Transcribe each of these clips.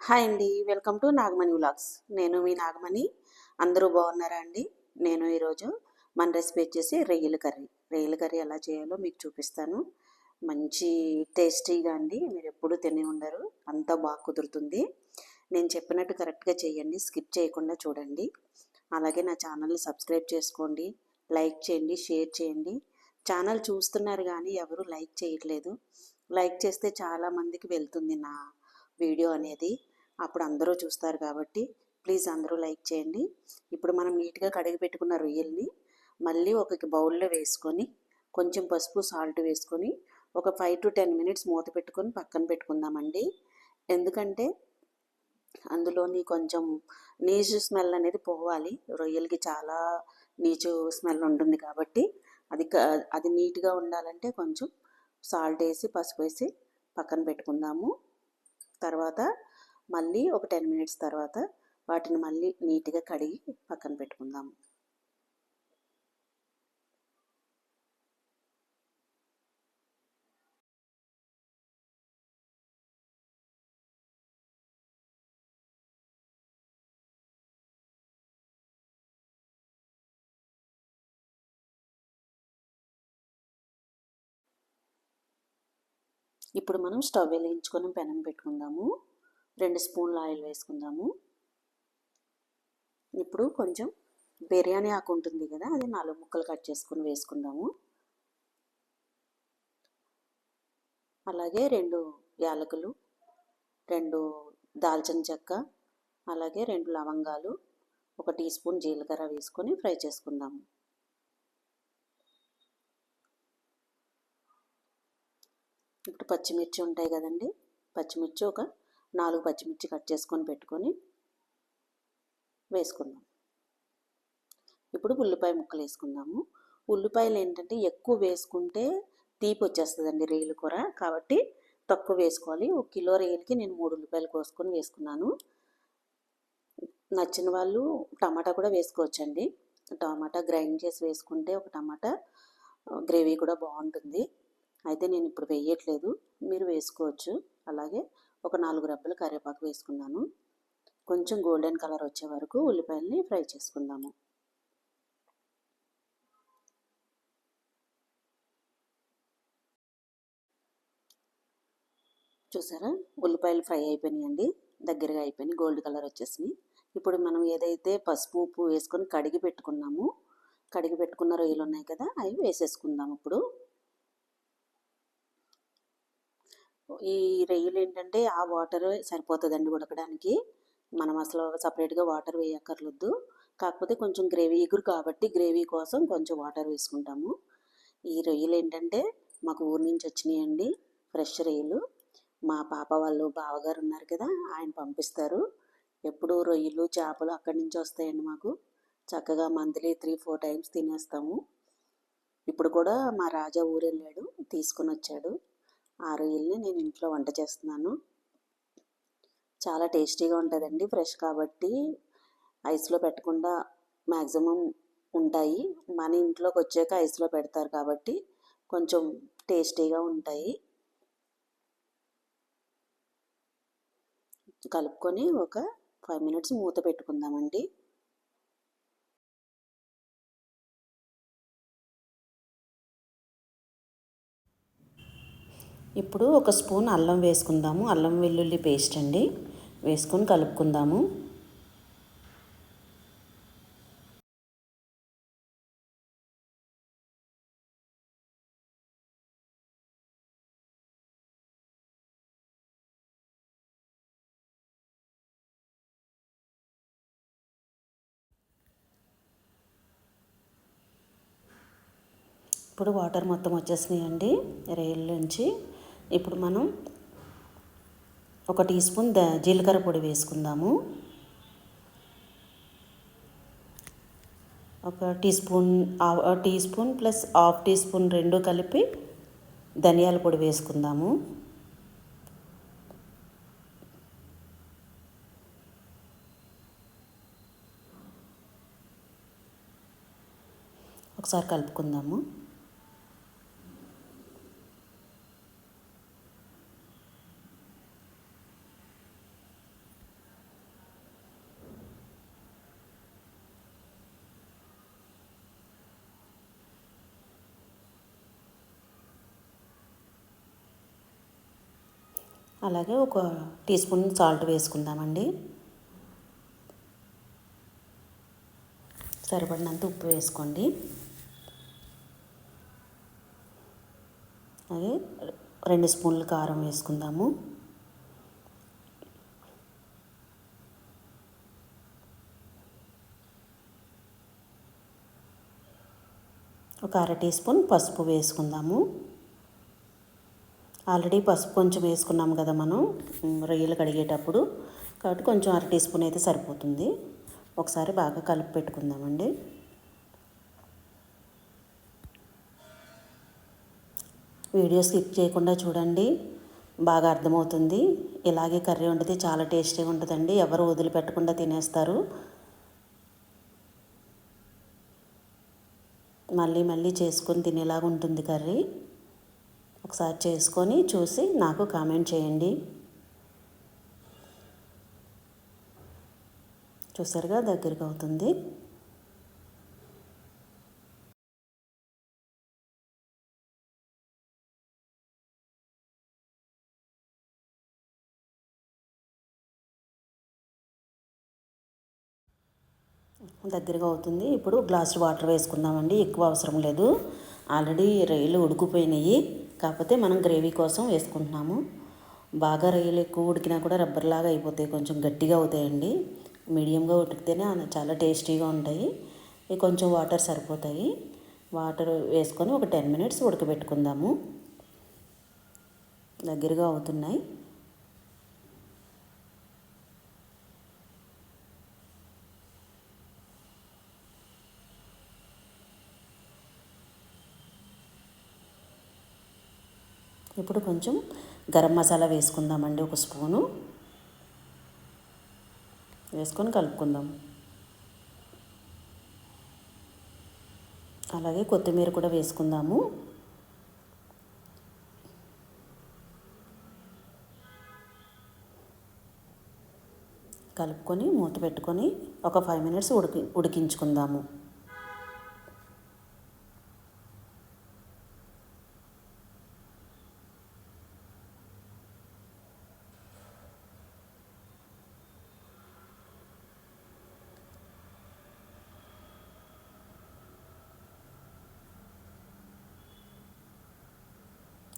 Hi అండి. Welcome to Nagamani vlogs. నేను మీ నాగమణి. అందరూ బాగున్నారా అండి? నేను ఈరోజు మన రెసిపీ వచ్చేసి రొయ్యల కర్రీ. రొయ్యల కర్రీ ఎలా చేయాలో మీకు చూపిస్తాను. మంచి టేస్టీగా అండి. మీరు ఎప్పుడు తిని ఉండరు. అంతా బాగా కుదురుతుంది. నేను చెప్పినట్టు కరెక్ట్గా చేయండి. స్కిప్ చేయకుండా చూడండి. అలాగే నా ఛానల్ని సబ్స్క్రైబ్ చేసుకోండి. లైక్ చేయండి. షేర్ చేయండి. ఛానల్ చూస్తున్నారు కానీ ఎవరు లైక్ చేయట్లేదు. లైక్ చేస్తే చాలా మందికి వెళ్తుంది నా వీడియో అనేది. అప్పుడు అందరూ చూస్తారు కాబట్టి ప్లీజ్ అందరూ లైక్ చేయండి. ఇప్పుడు మనం నీట్గా కడిగి పెట్టుకున్న రొయ్యల్ని మళ్ళీ ఒక బౌల్లో వేసుకొని కొంచెం పసుపు సాల్ట్ వేసుకొని ఒక ఫైవ్ టు టెన్ మినిట్స్ మూత పెట్టుకొని పక్కన పెట్టుకుందామండి. ఎందుకంటే అందులోని కొంచెం నీచు స్మెల్ అనేది పోవాలి. రొయ్యలకి చాలా నీచు స్మెల్ ఉంటుంది కాబట్టి అది క- అది నీట్గా ఉండాలంటే కొంచెం సాల్ట్ వేసి పసుపు వేసి పక్కన పెట్టుకుందాము. తర్వాత మళ్ళీ ఒక టెన్ మినిట్స్ తర్వాత వాటిని మళ్ళీ నీట్గా కడిగి పక్కన పెట్టుకుందాము ఇప్పుడు మనం స్టవ్ వెలిగించుకొని పెనం పెట్టుకుందాము. రెండు స్పూన్ల ఆయిల్ వేసుకుందాము. ఇప్పుడు కొంచెం బిర్యానీ ఆకు ఉంటుంది కదా అది నాలుగు ముక్కలు కట్ చేసుకొని వేసుకుందాము. అలాగే రెండు యాలకులు రెండు దాల్చిన చెక్క అలాగే రెండు లవంగాలు ఒక టీ స్పూన్ జీలకర్ర వేసుకొని ఫ్రై చేసుకుందాము. ఇప్పుడు పచ్చిమిర్చి ఉంటాయి కదండి పచ్చిమిర్చి ఒక నాలుగు పచ్చిమిర్చి కట్ చేసుకొని పెట్టుకొని వేసుకుందాం. ఇప్పుడు ఉల్లిపాయ ముక్కలు వేసుకుందాము. ఉల్లిపాయలు ఏంటంటే ఎక్కువ వేసుకుంటే తీపి వచ్చేస్తుందండి రేలు కూర. కాబట్టి తక్కువ వేసుకోవాలి. ఒక కిలో రేలుకి నేను మూడు ఉల్లిపాయలు కోసుకొని వేసుకున్నాను. నచ్చిన వాళ్ళు టమాటా కూడా వేసుకోవచ్చండి. టమాటా గ్రైండ్ చేసి వేసుకుంటే ఒక టమాటా గ్రేవీ కూడా బాగుంటుంది. అయితే నేను ఇప్పుడు వేయట్లేదు. మీరు వేసుకోవచ్చు. అలాగే ఒక నాలుగు రెబ్బలు కరివేపాకు వేసుకున్నాను. కొంచెం గోల్డెన్ కలర్ వచ్చే వరకు ఉల్లిపాయల్ని ఫ్రై చేసుకుందాము. చూసారా? ఉల్లిపాయలు ఫ్రై అయిపోయినాయండి. దగ్గరగా అయిపోయినాయి. గోల్డ్ కలర్ వచ్చేసినాయి. ఇప్పుడు మనం ఏదైతే పసుపు ఉప్పు వేసుకొని కడిగి పెట్టుకున్నాము కడిగి పెట్టుకున్న రొయ్యలు ఉన్నాయి కదా అవి వేసేసుకుందాం ఇప్పుడు. ఈ రొయ్యలు ఏంటంటే ఆ వాటర్ సరిపోతుందండి ఉడకడానికి. మనం అసలు సపరేట్గా వాటర్ వేయక్కర్లేదు కాకపోతే కొంచెం గ్రేవీ ఎగురు కాబట్టి గ్రేవీ కోసం కొంచెం వాటర్ వేసుకుంటాము. ఈ రొయ్యలు ఏంటంటే మాకు ఊరి నుంచి వచ్చినాయండి ఫ్రెష్ రొయ్యలు మా పాప వాళ్ళు బావగారు ఉన్నారు కదా ఆయన పంపిస్తారు. ఎప్పుడు రొయ్యలు చేపలు అక్కడి నుంచి వస్తాయండి మాకు. చక్కగా మంత్లీ త్రీ ఫోర్ టైమ్స్ తినేస్తాము. ఇప్పుడు కూడా మా రాజా ఊరు వెళ్ళాడు తీసుకొని వచ్చాడు ఆ రొయ్యల్ని నేను ఇంట్లో వంట చేస్తున్నాను. చాలా టేస్టీగా ఉంటుందండి ఫ్రెష్ కాబట్టి ఐస్లో పెట్టకుండా మ్యాక్సిమం ఉంటాయి. మన ఇంట్లోకి వచ్చాక ఐస్లో పెడతారు కాబట్టి కొంచెం టేస్టీగా ఉంటాయి. కలుపుకొని ఒక ఫైవ్ మినిట్స్ మూత పెట్టుకుందామండి. ఇప్పుడు ఒక స్పూన్ అల్లం వేసుకుందాము. అల్లం వెల్లుల్లి పేస్ట్ అండి. వేసుకొని కలుపుకుందాము. ఇప్పుడు వాటర్ మొత్తం వచ్చేసినాయండి. రైల్ నుంచి ఇప్పుడు మనం ఒక టీ స్పూన్ ద జీలకర్ర పొడి వేసుకుందాము. ఒక teaspoon teaspoon plus half teaspoon రెండు కలిపి ధనియాల పొడి వేసుకుందాము. ఒకసారి కలుపుకుందాము. అలాగే ఒక టీ స్పూన్ సాల్ట్ వేసుకుందామండి. సరిపడినంత ఉప్పు వేసుకోండి. అలాగే రెండు స్పూన్లు కారం వేసుకుందాము. ఒక అర టీ స్పూన్ పసుపు వేసుకుందాము. ఆల్రెడీ పసుపు కొంచెం వేసుకున్నాం కదా మనం రొయ్యలు కడిగేటప్పుడు. కాబట్టి కొంచెం అర టీ స్పూన్ అయితే సరిపోతుంది. ఒకసారి బాగా కలిపి పెట్టుకుందామండి. వీడియో స్కిప్ చేయకుండా చూడండి. బాగా అర్థమవుతుంది. ఇలాగే కర్రీ వండితే చాలా టేస్టీగా ఉంటుందండి. ఎవరు వదిలిపెట్టకుండా తినేస్తారు. మళ్ళీ మళ్ళీ చేసుకొని తినేలాగా ఉంటుంది కర్రీ. ఒకసారి చేసుకొని చూసి నాకు కామెంట్ చేయండి. చూసారుగా దగ్గరికి అవుతుంది. దగ్గరగా అవుతుంది. ఇప్పుడు గ్లాస్ వాటర్ వేసుకుందామండి. ఎక్కువ అవసరం లేదు. ఆల్రెడీ రైలు ఉడికిపోయినాయి. కాకపోతే మనం గ్రేవీ కోసం వేసుకుంటున్నాము. బాగా రొయ్యలు ఎక్కువ ఉడికినా కూడా రబ్బర్లాగా అయిపోతాయి. కొంచెం గట్టిగా అవుతాయండి. మీడియంగా ఉడికితేనే చాలా టేస్టీగా ఉంటాయి. ఇవి కొంచెం వాటర్ సరిపోతాయి. వాటర్ వేసుకొని ఒక టెన్ మినిట్స్ ఉడకబెట్టుకుందాము. దగ్గరగా అవుతున్నాయి. ఇప్పుడు కొంచెం గరం మసాలా వేసుకుందామండి ఒక స్పూను. వేసుకొని కలుపుకుందాం. అలాగే కొత్తిమీర కూడా వేసుకుందాము. కలుపుకొని మూత పెట్టుకొని ఒక ఫైవ్ మినిట్స్ ఉడికి ఉడికించుకుందాము.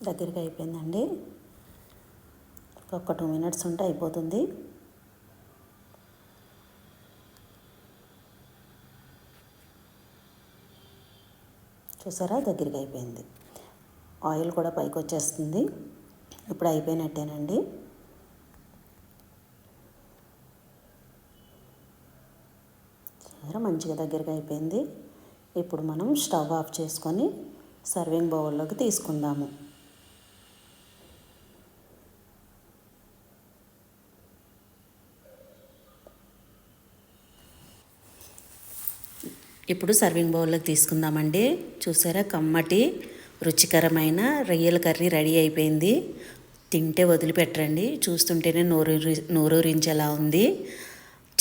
దగ్గరికి అయిపోయిందండి. ఒక టూ మినిట్స్ ఉంటే అయిపోతుంది. చూసారా? దగ్గరికి అయిపోయింది. ఆయిల్ కూడా పైకి వచ్చేస్తుంది. ఇప్పుడు అయిపోయినట్టేనండి. చూసారా? మంచిగా దగ్గరికి అయిపోయింది. ఇప్పుడు మనం స్టవ్ ఆఫ్ చేసుకొని సర్వింగ్ బౌల్లోకి తీసుకుందాము. ఇప్పుడు సర్వింగ్ బౌల్లోకి తీసుకుందామండి. చూసారా కమ్మటి రుచికరమైన రొయ్యల కర్రీ రెడీ అయిపోయింది. తింటే వదిలిపెట్టండి చూస్తుంటేనే నోరు నోరూరించేలా ఉంది.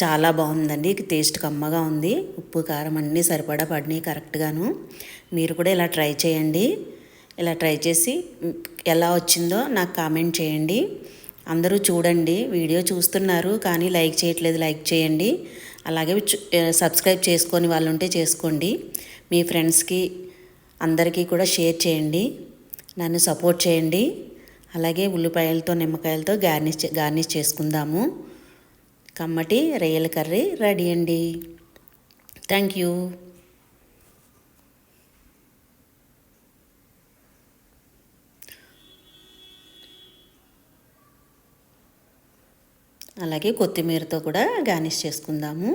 చాలా బాగుందండి. టేస్ట్ కమ్మగా ఉంది. ఉప్పు కారం అన్నీ సరిపడా పడినాయి కరెక్ట్గాను. మీరు కూడా ఇలా ట్రై చేయండి. ఇలా ట్రై చేసి ఎలా వచ్చిందో నాకు కామెంట్ చేయండి. అందరూ చూడండి. వీడియో చూస్తున్నారు కానీ లైక్ చేయట్లేదు. లైక్ చేయండి. అలాగే సబ్స్క్రైబ్ చేసుకొని వాళ్ళు ఉంటే చేసుకోండి. మీ ఫ్రెండ్స్కి అందరికీ కూడా షేర్ చేయండి. నన్ను సపోర్ట్ చేయండి. అలాగే ఉల్లిపాయలతో నిమ్మకాయలతో గార్నిష్ గార్నిష్ చేసుకుందాము. కమ్మటి రొయ్యల కర్రీ రెడీ అండి. Thank you. అలాగే కొత్తిమీరతో కూడా గార్నిష్ చేసుకుందాము.